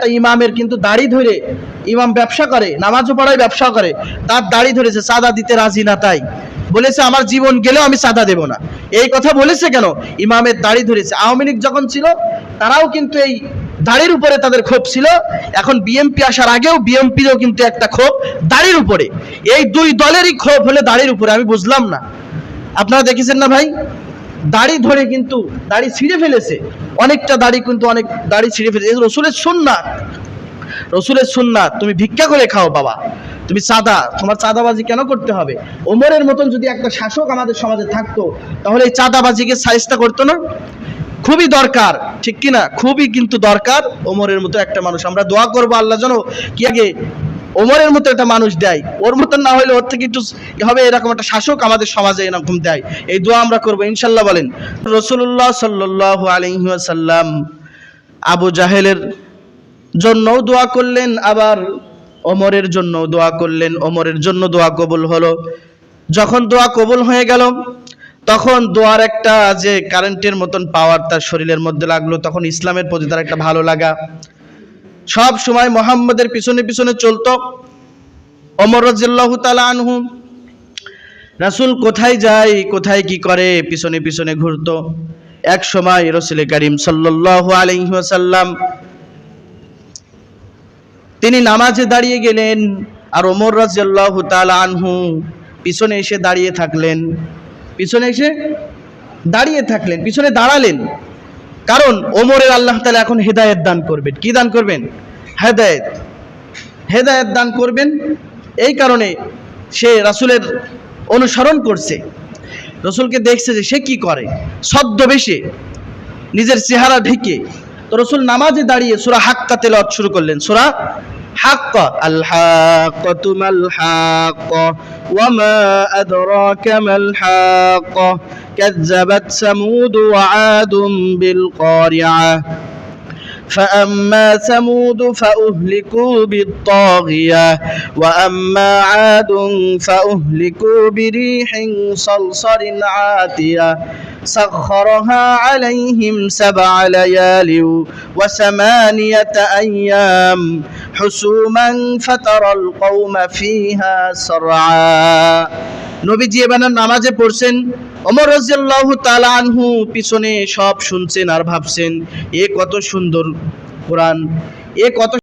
একটা ইমামের কিন্তু দাড়ি ধরে ইমাম ব্যবসা করে, নামাজও পড়ায় ব্যবসা করে, তার দাড়ি ধরেছে, চাঁদা দিতে রাজি না তাই। বলেছে, আমার জীবন গেলেও আমি চাঁদা দেব না। এই কথা বলেছে কেন? ইমামের দাড়ি ধরেছে। আওয়ামী লীগ যখন ছিল, তারাও কিন্তু এই দাড়ির উপরে তাদের ক্ষোভ ছিল। এখন বিএমপি আসার আগেও বিএমপিরও কিন্তু একটা ক্ষোভ দাড়ির উপরে। এই দুই দলেরই ক্ষোভ হলে দাড়ির উপরে, আমি বুঝলাম না। আপনারা দেখেছেন না ভাই? দাড়ি ধরে কিন্তু দাড়ি ছিঁড়ে ফেলেছে। অনেকটা দাড়ি কিন্তু অনেক দাড়ি ছিঁড়ে ফেলেছে। রসুলের সুন্নাত রসুলের সুন্নাত তুমি ভিক্ষা করে খাও বাবা। তুমি চাঁদা, তোমার চাঁদাবাজি কেন করতে হবে? ওমরের মতন যদি একটা শাসক আমাদের সমাজে থাকতো, তাহলে এই চাঁদাবাজিকে সাইজটা করতো না? খুবই দরকার, ঠিক কি না খুবই কিন্তু দরকার ওমরের মতো একটা মানুষ। আমরা দোয়া করব আল্লাহ যেন কি আগে ওমরের মতো একটা মানুষ দেয়। ওর মতন না হলে ওর থেকে একটু হবে এরকম একটা শাসক আমাদের সমাজে এরকম দেয়। এই দোয়া আমরা করব, ইনশাল্লাহ বলেন। রসুল্লাহ সাল্লাহ আলহিহাসাল্লাম আবু জাহেলের জন্যও দোয়া করলেন, আবার ওমরের জন্য দোয়া করলেন। ওমরের জন্য দোয়া কবুল হলো। যখন দোয়া কবুল হয়ে গেল, তখন দোয়ার একটা যে কারেন্টের মতন পাওয়ার তার শরীরের মধ্যে লাগল, তখন ইসলামের প্রতি তার একটা ভালো লাগা। সব সময় মোহাম্মদের পিছনে পিছনে চলতো। অমর রাজিয়াল্লাহু তাআলা আনহু, রাসূল কোথায় যায়, কোথায় কি করে, পিছনে পিছনে ঘুরতো। এক সময় রসুল করিম আলাইহি তিনি নামাজে দাঁড়িয়ে গেলেন আর ওমর রাজিয়াল্লাহু তাআলা আনহু পিছনে এসে দাঁড়িয়ে থাকলেন। পিছনে এসে দাঁড়িয়ে থাকলেন, পিছনে দাঁড়ালেন। কারণ ওমরের আল্লাহ তালা এখন হেদায়ত দান করবেন। কি দান করবেন? হেদায়ত। হেদায়ত দান করবেন। এই কারণে সে রাসুলের অনুসরণ করছে। রসুলকে দেখছে যে সে কি করে? ছদ্মবেশে নিজের চেহারা ঢেকে তো রসুল নামাজে দাঁড়িয়ে সুরা হাক্কা তেলাওয়াত শুরু করলেন। সুরা حق الحاقة ما الحاقة؟ وما أدراك ما الحاقة؟ كذبت ثمود وعاد بالقارعة. فأما ثمود فأهلكوا بالطاغية وأما عاد فأهلكوا بريح صلصر عاتية. سخرها عليهم سبع ليال وثمانية أيام. حسوما فترى القوم فيها سرعا নবীজি এবার নামাজে পড়ছেন অমর রাজিয়াল্লাহু তাআলা আনহু পিছনে সব শুনছেন আর ভাবছেন এ কত সুন্দর কোরআন এ কত